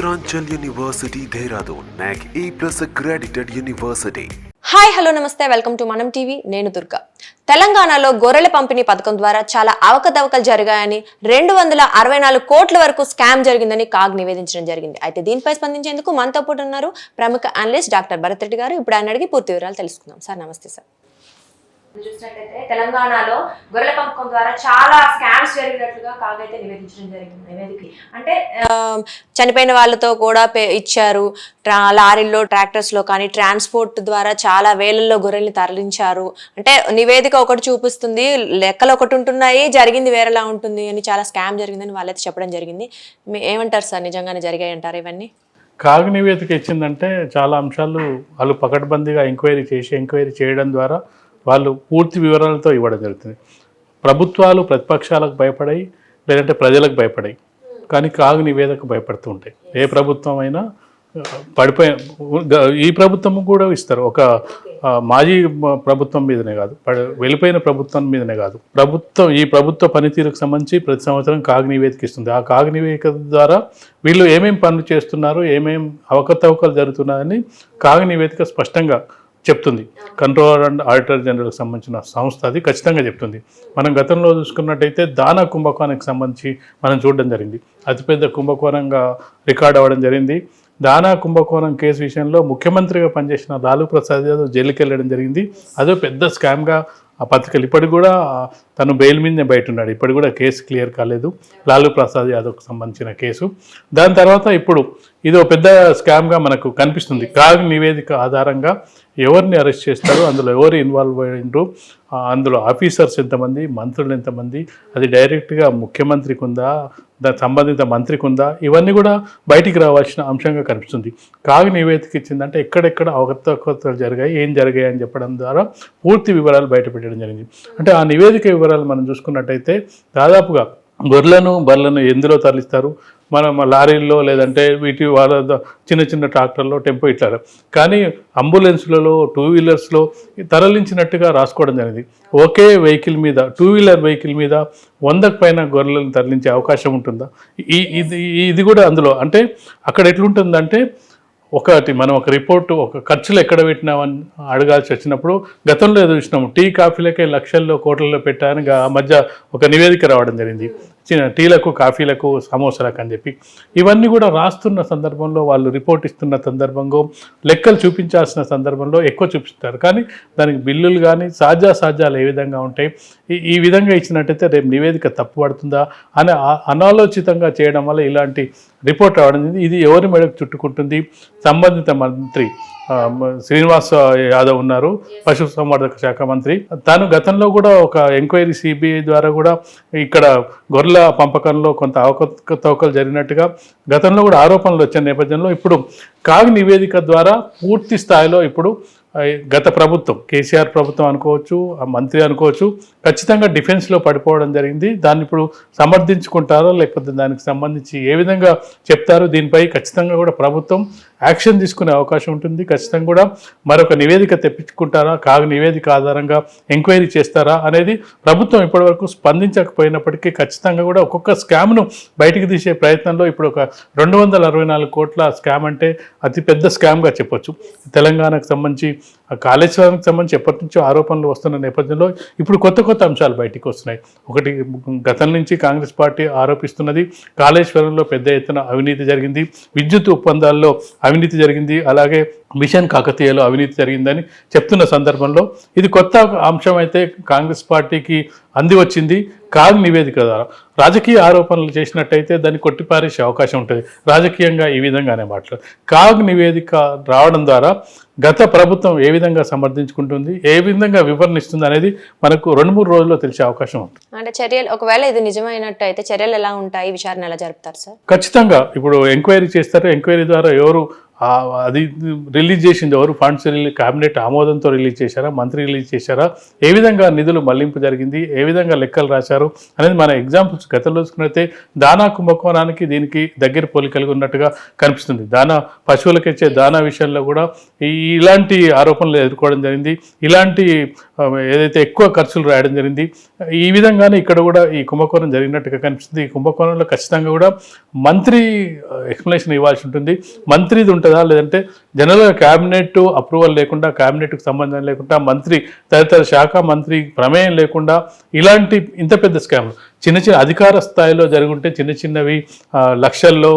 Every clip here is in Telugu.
Uttaranchal university Dehradun NAAC A plus accredited university hi hello namaste welcome to Manam TV నేను దుర్గా తెలంగాణలో గొర్రెల పంపిణీ పథకం ద్వారా చాలా అవకతవకలు జరిగాయని రెండు వందల అరవై నాలుగు కోట్ల వరకు స్కామ్ జరిగిందని కాగ్ నివేదించడం జరిగింది. అయితే దీనిపై స్పందించేందుకు మనతో పాటు ఉన్నారు ప్రముఖ అనలిస్ట్ డాక్టర్ భరత్ రెడ్డి గారు. ఇప్పుడు ఆయన అడిగి పూర్తి వివరాలు తెలుసుకుందాం. సార్ నమస్తే సార్. చూసినట్లయితే తెలంగాణలో గొర్రెల పంపకం ద్వారా చాలా స్కామ్స్ జరిగినట్లుగా కాగైతే నివేదించడం జరిగింది నివేదిక అంటే చనిపోయిన వాళ్ళతో కూడా పే ఇచ్చారు. లారీల్లో ట్రాక్టర్స్లో కానీ ట్రాన్స్పోర్ట్ ద్వారా చాలా వేలల్లో గొర్రెల్ని తరలించారు. అంటే నివేదిక ఒకటి చూపిస్తుంది లెక్కలు ఒకటి ఉంటున్నాయి జరిగింది వేరేలా ఉంటుంది అని చాలా స్కామ్ జరిగిందని వాళ్ళైతే చెప్పడం జరిగింది. ఏమంటారు సార్? నిజంగానే జరిగాయి అంటారు ఇవన్నీ? కాగ్ నివేదిక ఇచ్చిందంటే చాలా అంశాలు వాళ్ళు పకడ్బందీగా ఎంక్వైరీ చేసి ఎంక్వైరీ చేయడం ద్వారా వాళ్ళు పూర్తి వివరాలతో ఇవ్వడం జరుగుతుంది. ప్రభుత్వాలు ప్రతిపక్షాలకు భయపడాయి లేదంటే ప్రజలకు భయపడాయి కానీ కాగు నివేదిక భయపడుతూ ఉంటాయి. ఏ ప్రభుత్వం అయినా పడిపోయి ఈ ప్రభుత్వం కూడా ఇస్తారు. ఒక మాజీ ప్రభుత్వం మీదనే కాదు వెళ్ళిపోయిన ప్రభుత్వం మీదనే కాదు. ప్రభుత్వం ఈ ప్రభుత్వ పనితీరుకు సంబంధించి ప్రతి సంవత్సరం కాగ్ నివేదిక ఇస్తుంది. ఆ కాగ్ నివేదిక ద్వారా వీళ్ళు ఏమేం పనులు చేస్తున్నారు ఏమేం అవకతవకలు జరుగుతున్నాయని కాగ్ నివేదిక స్పష్టంగా చెప్తుంది. కంట్రోలర్ అండ్ ఆడిటర్ జనరల్కి సంబంధించిన సంస్థ అది ఖచ్చితంగా చెప్తుంది. మనం గతంలో చూసుకున్నట్టయితే దానా కుంభకోణానికి సంబంధించి మనం చూడడం జరిగింది. అతిపెద్ద కుంభకోణంగా రికార్డ్ అవ్వడం జరిగింది. దానా కుంభకోణం కేసు విషయంలో ముఖ్యమంత్రిగా పనిచేసిన లాలూ ప్రసాద్ యాదవ్ జైలుకి వెళ్ళడం జరిగింది. అదో పెద్ద స్కామ్గా ఆ పత్రికలు ఇప్పటికి కూడా తను బెయిల్ మీదనే బయట ఉన్నాడు. ఇప్పటికి కూడా కేసు క్లియర్ కాలేదు. లాలూ ప్రసాద్ యాదవ్కు సంబంధించిన కేసు. దాని తర్వాత ఇప్పుడు ఇది ఒక పెద్ద స్కామ్గా మనకు కనిపిస్తుంది. కాగ్ నివేదిక ఆధారంగా ఎవరిని అరెస్ట్ చేస్తారు అందులో ఎవరు ఇన్వాల్వ్ అయ్యారు అందులో ఆఫీసర్స్ ఎంతమంది? మంత్రులు ఎంతమంది? అది డైరెక్ట్గా ముఖ్యమంత్రికి ఉందా? దాని సంబంధిత మంత్రికి ఉందా? ఇవన్నీ కూడా బయటికి రావాల్సిన అంశంగా కనిపిస్తుంది. కాగ్ నివేదిక ఇచ్చిందంటే ఎక్కడెక్కడ అవకతవకతలు జరిగాయి? ఏం జరిగాయి అని చెప్పడం ద్వారా పూర్తి వివరాలు బయటపెట్టడం జరిగింది. అంటే ఆ నివేదిక వివరాలు మనం చూసుకున్నట్టయితే దాదాపుగా గొర్రెలను బర్రెలను ఎందులో తరలిస్తారు? మనం లారీల్లో లేదంటే వీటి వాళ్ళ చిన్న చిన్న ట్రాక్టర్లో టెంపో ఇట్లా కానీ అంబులెన్స్లలో టూ వీలర్స్లో తరలించినట్టుగా రాసుకోవడం జరిగింది. ఒకే వెహికల్ మీద టూ వీలర్ వెహికల్ మీద వందకు పైన గొర్రెలను తరలించే అవకాశం ఉంటుందా? ఈ ఇది ఇది కూడా అందులో. అంటే అక్కడ ఎట్లుంటుందంటే ఒకటి మనం ఒక రిపోర్టు ఒక ఖర్చులు ఎక్కడ పెట్టినామని అడగాల్సి వచ్చినప్పుడు గతంలో ఏదో చూసినాము. టీ కాఫీలకే లక్షల్లో కోట్లలో పెట్టాను ఆ మధ్య ఒక నివేదిక రావడం జరిగింది. చిన్న టీలకు కాఫీలకు సమోసాలకు అని చెప్పి ఇవన్నీ కూడా రాస్తున్న సందర్భంలో వాళ్ళు రిపోర్ట్ ఇస్తున్న సందర్భంలో లెక్కలు చూపించాల్సిన సందర్భంలో ఎక్కువ చూపిస్తారు. కానీ దానికి బిల్లులు కానీ సాధ్యాసాధ్యాలు ఏ విధంగా ఉంటాయి? ఈ- విధంగా ఇచ్చినట్టయితే రేపు నివేదిక తప్పు పడుతుందా? అని అనాలోచితంగా చేయడం వల్ల ఇలాంటి రిపోర్ట్ రావడం ఇది ఎవరి మెడకు చుట్టుకుంటుంది? సంబంధిత మంత్రి శ్రీనివాస్ యాదవ్ ఉన్నారు పశు సంవర్ధక శాఖ మంత్రి. తాను గతంలో కూడా ఒక ఎంక్వైరీ సిబిఐ ద్వారా కూడా ఇక్కడ గొర్రెల పంపకంలో కొంత అవకతవకలు జరిగినట్టుగా గతంలో కూడా ఆరోపణలు వచ్చిన నేపథ్యంలో ఇప్పుడు కాగ్ నివేదిక ద్వారా పూర్తి స్థాయిలో ఇప్పుడు గత ప్రభుత్వం కేసీఆర్ ప్రభుత్వం అనుకోవచ్చు ఆ మంత్రి అనుకోవచ్చు ఖచ్చితంగా డిఫెన్స్లో పడిపోవడం జరిగింది. దాన్ని ఇప్పుడు సమర్థించుకుంటారో లేకపోతే దానికి సంబంధించి ఏ విధంగా చెప్తారో దీనిపై ఖచ్చితంగా కూడా ప్రభుత్వం యాక్షన్ తీసుకునే అవకాశం ఉంటుంది. ఖచ్చితంగా కూడా మరొక నివేదిక తెప్పించుకుంటారా? కాగు నివేదిక ఆధారంగా ఎంక్వైరీ చేస్తారా? అనేది ప్రభుత్వం ఇప్పటివరకు స్పందించకపోయినప్పటికీ ఖచ్చితంగా కూడా ఒక్కొక్క స్కామ్ను బయటికి తీసే ప్రయత్నంలో ఇప్పుడు ఒక రెండు వందల అరవై నాలుగు కోట్ల స్కామ్ అంటే అతిపెద్ద స్కామ్గా చెప్పొచ్చు. తెలంగాణకు సంబంధించి కాళేశ్వరానికి సంబంధించి ఎప్పటి నుంచో ఆరోపణలు వస్తున్న నేపథ్యంలో ఇప్పుడు కొత్త కొత్త అంశాలు బయటికి వస్తున్నాయి. ఒకటి గతం నుంచి కాంగ్రెస్ పార్టీ ఆరోపిస్తున్నది కాళేశ్వరంలో పెద్ద ఎత్తున అవినీతి జరిగింది. విద్యుత్ ఒప్పందాల్లో అవినీతి జరిగింది. అలాగే మిషన్ కాకతీయలో అవినీతి జరిగిందని చెప్తున్న సందర్భంలో ఇది కొత్త అంశం అయితే కాంగ్రెస్ పార్టీకి అంది వచ్చింది. కాగ్ నివేదిక ద్వారా రాజకీయ ఆరోపణలు చేసినట్టయితే దాన్ని కొట్టిపారేసే అవకాశం ఉంటుంది. రాజకీయంగా ఈ విధంగానే మాట్లాడు. కాగ్ నివేదిక రావడం ద్వారా గత ప్రభుత్వం ఏ విధంగా సమర్థించుకుంటుంది ఏ విధంగా వివరణిస్తుంది అనేది మనకు రెండు మూడు రోజుల్లో తెలిసే అవకాశం ఉంటుంది అంటే చర్యలు ఒకవేళ ఇది నిజమైనట్టు అయితే చర్యలు ఎలా ఉంటాయి విచారణ ఎలా జరుపుతారు సార్? ఖచ్చితంగా. ఇప్పుడు ఎంక్వైరీ చేస్తారు ఎంక్వైరీ ద్వారా ఎవరు అది రిలీజ్ చేసింది ఎవరు? ఫండ్స్ రిలీజ్ కేబినెట్ ఆమోదంతో రిలీజ్ చేశారా? మంత్రి రిలీజ్ చేశారా? ఏ విధంగా నిధులు మళ్ళింపు జరిగింది? ఏ విధంగా లెక్కలు రాశారు? అనేది మన ఎగ్జాంపుల్స్ గతంలో చూసుకున్నైతే దానా కుంభకోణానికి దీనికి దగ్గర పోలికలు ఉన్నట్టుగా కనిపిస్తుంది. దానా పశువులకు ఇచ్చే దానా విషయంలో కూడా ఇలాంటి ఆరోపణలు ఎదుర్కోవడం జరిగింది. ఇలాంటి ఏదైతే ఎక్కువ ఖర్చులు రాయడం జరిగింది. ఈ విధంగానే ఇక్కడ కూడా ఈ కుంభకోణం జరిగినట్టుగా కనిపిస్తుంది. ఈ కుంభకోణంలో ఖచ్చితంగా కూడా మంత్రి ఎక్స్ప్లెనేషన్ ఇవ్వాల్సి ఉంటుంది. మంత్రిది ఉంటుంది లేదంటే జనరల్గా క్యాబినెట్ అప్రూవల్ లేకుండా క్యాబినెట్కి సంబంధం లేకుండా మంత్రి తదితర శాఖ మంత్రి ప్రమేయం లేకుండా ఇలాంటి ఇంత పెద్ద స్కామ్లు చిన్న చిన్న అధికార స్థాయిలో జరుగుంటే చిన్న చిన్నవి లక్షల్లో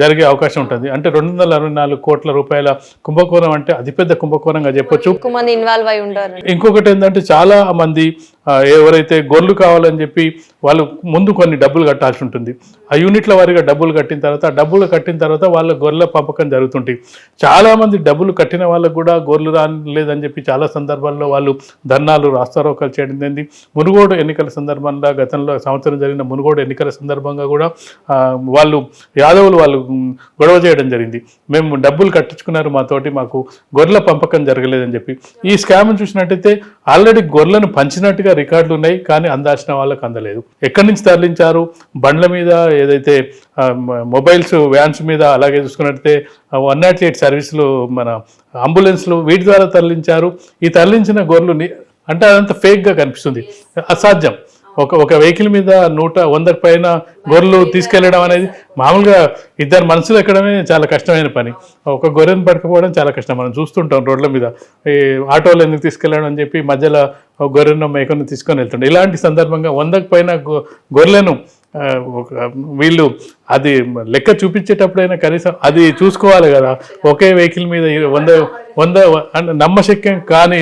జరిగే అవకాశం ఉంటుంది. అంటే రెండు వందల అరవై నాలుగు కోట్ల రూపాయల కుంభకోణం అంటే అతిపెద్ద కుంభకోణంగా చెప్పొచ్చు. ఇన్వాల్వ్ అయి ఉండరు ఇంకొకటి ఏంటంటే చాలా మంది ఎవరైతే గొర్రెలు కావాలని చెప్పి వాళ్ళు ముందు కొన్ని డబ్బులు కట్టాల్సి ఉంటుంది. ఆ యూనిట్ల వారీగా డబ్బులు కట్టిన తర్వాత డబ్బులు కట్టిన తర్వాత వాళ్ళ గొర్రెల పంపకం జరుగుతుంటాయి. చాలా మంది డబ్బులు కట్టిన వాళ్ళకు కూడా గొర్రెలు రాలేదని చెప్పి చాలా సందర్భాల్లో వాళ్ళు ధర్నాలు రాస్తారోకలు చేయడం జరిగింది. మునుగోడు ఎన్నికల సందర్భంలో గతంలో సంవత్సరం జరిగిన మునుగోడు ఎన్నికల సందర్భంగా కూడా వాళ్ళు యాదవులు వాళ్ళు గొడవ చేయడం జరిగింది. మేము డబ్బులు కట్టించుకున్నారు మాతోటి మాకు గొర్రెల పంపకం జరగలేదని చెప్పి. ఈ స్కామ్ చూసినట్టయితే ఆల్రెడీ గొర్రెలను పంచినట్టుగా రికార్డులు ఉన్నాయి కానీ అందాల్సిన వాళ్ళకి అందలేదు. ఎక్కడి నుంచి తరలించారు? బండ్ల మీద ఏదైతే మొబైల్స్ వ్యాన్స్ మీద అలాగే చూసుకున్నట్టయితే వన్ నాట్ ఎయిట్ సర్వీసులు మన అంబులెన్స్లు వీటి ద్వారా తరలించారు. ఈ తరలించిన గొర్రెలు అంటే అదంతా ఫేక్గా కనిపిస్తుంది. అసాధ్యం. ఒక ఒక వెహికల్ మీద నూట వందకు పైన గొర్రెలు తీసుకెళ్ళడం అనేది మామూలుగా ఇద్దరు మనుషులు ఎక్కడమే చాలా కష్టమైన పని. ఒక గొర్రెను పట్టుకుపోవడం చాలా కష్టం. మనం చూస్తుంటాం రోడ్ల మీద. ఈ ఆటోలు ఎందుకు తీసుకెళ్ళడం అని చెప్పి మధ్యలో ఒక గొర్రెను మేకను తీసుకొని వెళ్తుండే. ఇలాంటి సందర్భంగా వందకు పైన గొ- గొర్రెలను వీళ్ళు అది లెక్క చూపించేటప్పుడైనా కనీసం అది చూసుకోవాలి కదా. ఒకే వెహికల్ మీద వంద వంద నమ్మశక్యం కాని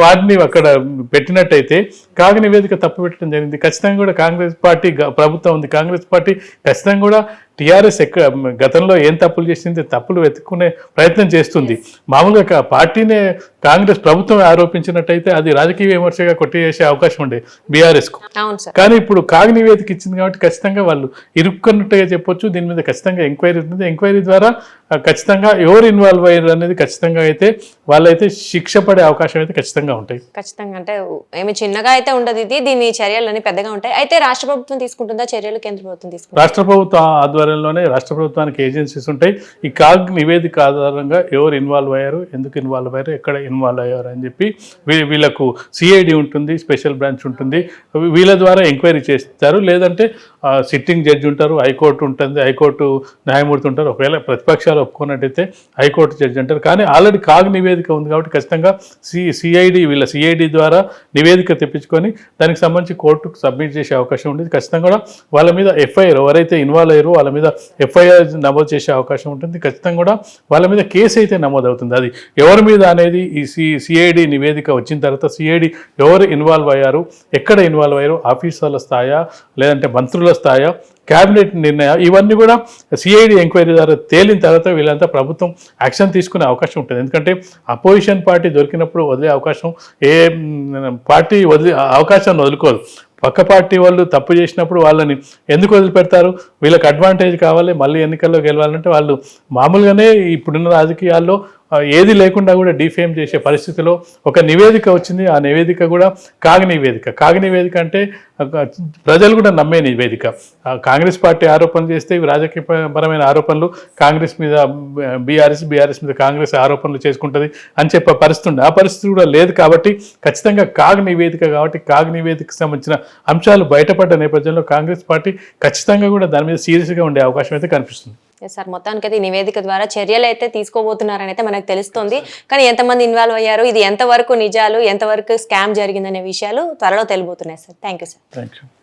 వాటిని అక్కడ పెట్టినట్టయితే కాగి నివేదిక తప్పు పెట్టడం జరిగింది. ఖచ్చితంగా కూడా కాంగ్రెస్ పార్టీ ప్రభుత్వం ఉంది. కాంగ్రెస్ పార్టీ ఖచ్చితంగా కూడా టీఆర్ఎస్ ఎక్క గతంలో ఏం తప్పులు చేసింది తప్పులు వెతుక్కునే ప్రయత్నం చేస్తుంది. మామూలుగా పార్టీనే కాంగ్రెస్ ప్రభుత్వం ఆరోపించినట్టయితే అది రాజకీయ విమర్శగా కొట్టివేసే అవకాశం ఉండే బీఆర్ఎస్కు. కానీ ఇప్పుడు కాగి నివేదిక ఇచ్చింది కాబట్టి ఖచ్చితంగా వాళ్ళు ఇరుక్కున్నట్టుగా చెప్పొచ్చు. దీని మీద ఖచ్చితంగా ఎంక్వైరీ ఉంటుంది. ఎంక్వైరీ ద్వారా ఖచ్చితంగా ఎవరు ఇన్వాల్వ్ అయ్యారు అనేది ఖచ్చితంగా అయితే వాళ్ళైతే శిక్ష పడే అవకాశం అయితే ఖచ్చితంగా ఉంటాయి. ఖచ్చితంగా. అంటే ఏమి చిన్నగా అయితే ఉండదు ఇది. దీని చర్యలు పెద్దగా ఉంటాయి. అయితే రాష్ట్ర ప్రభుత్వం తీసుకుంటుందా? చర్యలు కేంద్ర ప్రభుత్వం తీసుకుంటుందా? రాష్ట్ర ప్రభుత్వ ఆధ్వర్యంలోనే రాష్ట్ర ప్రభుత్వానికి ఏజెన్సీస్ ఉంటాయి. ఈ కాగ్ నివేదిక ఆధారంగా ఎవరు ఇన్వాల్వ్ అయ్యారు ఎందుకు ఇన్వాల్వ్ అయ్యారు ఎక్కడ ఇన్వాల్వ్ అయ్యారు అని చెప్పి వీళ్ళకు సిఐడి ఉంటుంది స్పెషల్ బ్రాంచ్ ఉంటుంది. వీళ్ళ ద్వారా ఎంక్వైరీ చేస్తారు. లేదంటే సిట్టింగ్ జడ్జి ఉంటారు హైకోర్టు ఉంటుంది హైకోర్టు న్యాయమూర్తి ఉంటారు. ఒకవేళ ప్రతిపక్షాలు ఒప్పుకున్నట్టయితే హైకోర్టు జడ్జి అంటారు కానీ ఆల్రెడీ కాగ్ నివేదిక ఉంది కాబట్టి ఖచ్చితంగా సి సిఐడి వీళ్ళ సిఐడి ద్వారా నివేదిక తెప్పించుకొని దానికి సంబంధించి కోర్టుకు సబ్మిట్ చేసే అవకాశం ఉంటుంది ఖచ్చితంగా కూడా వాళ్ళ మీద ఎఫ్ఐఆర్ ఎవరైతే ఇన్వాల్వ్ అయ్యారో వాళ్ళ మీద ఎఫ్ఐఆర్ నమోదు చేసే అవకాశం ఉంటుంది. ఖచ్చితంగా కూడా వాళ్ళ మీద కేసు అయితే నమోదు అవుతుంది అది ఎవరి మీద అనేది ఈ సి సిఐడి నివేదిక వచ్చిన తర్వాత సిఐడి ఎవరు ఇన్వాల్వ్ అయ్యారు ఎక్కడ ఇన్వాల్వ్ అయ్యారు ఆఫీసర్ల స్థాయా లేదంటే మంత్రుల స్థాయా క్యాబినెట్ నిర్ణయం ఇవన్నీ కూడా సిఐడి ఎంక్వైరీ ద్వారా తేలిన తర్వాత వీళ్ళంతా ప్రభుత్వం యాక్షన్ తీసుకునే అవకాశం ఉంటుంది. ఎందుకంటే అపోజిషన్ పార్టీ దొరికినప్పుడు వదిలే అవకాశం ఏ పార్టీ వదిలే అవకాశాన్ని వదులుకోదు. పక్క పార్టీ వాళ్ళు తప్పు చేసినప్పుడు వాళ్ళని ఎందుకు వదిలిపెడతారు? వీళ్ళకి అడ్వాంటేజ్ కావాలి మళ్ళీ ఎన్నికల్లో గెలవాలంటే వాళ్ళు మామూలుగానే ఇప్పుడున్న రాజకీయాల్లో ఏది లేకుండా కూడా డిఫేమ్ చేసే పరిస్థితిలో ఒక నివేదిక వచ్చింది. ఆ నివేదిక కూడా కాగ నివేదిక కాగ నివేదిక అంటే ప్రజలు కూడా నమ్మే నివేదిక. కాంగ్రెస్ పార్టీ ఆరోపణలు చేస్తే ఇవి రాజకీయ పరమైన ఆరోపణలు. కాంగ్రెస్ మీద బీఆర్ఎస్ బీఆర్ఎస్ మీద కాంగ్రెస్ ఆరోపణలు చేసుకుంటుంది అని చెప్పే పరిస్థితి ఉంది ఆ పరిస్థితి కూడా లేదు కాబట్టి ఖచ్చితంగా కాగ్ నివేదిక కాబట్టి కాగ్ నివేదికకు సంబంధించిన అంశాలు బయటపడ్డ నేపథ్యంలో కాంగ్రెస్ పార్టీ ఖచ్చితంగా కూడా దాని మీద సీరియస్గా ఉండే అవకాశం అయితే కనిపిస్తుంది. సార్ మొత్తానికైతే ఈ నివేదిక ద్వారా చర్యలు అయితే తీసుకోబోతున్నారని అయితే మనకు తెలుస్తుంది. కానీ ఎంతమంది ఇన్వాల్వ్ అయ్యారు? ఇది ఎంతవరకు నిజాలు? ఎంతవరకు స్కామ్ జరిగిందనే విషయాలు త్వరలో తెలియబోతున్నాయి sir thank you sir thank you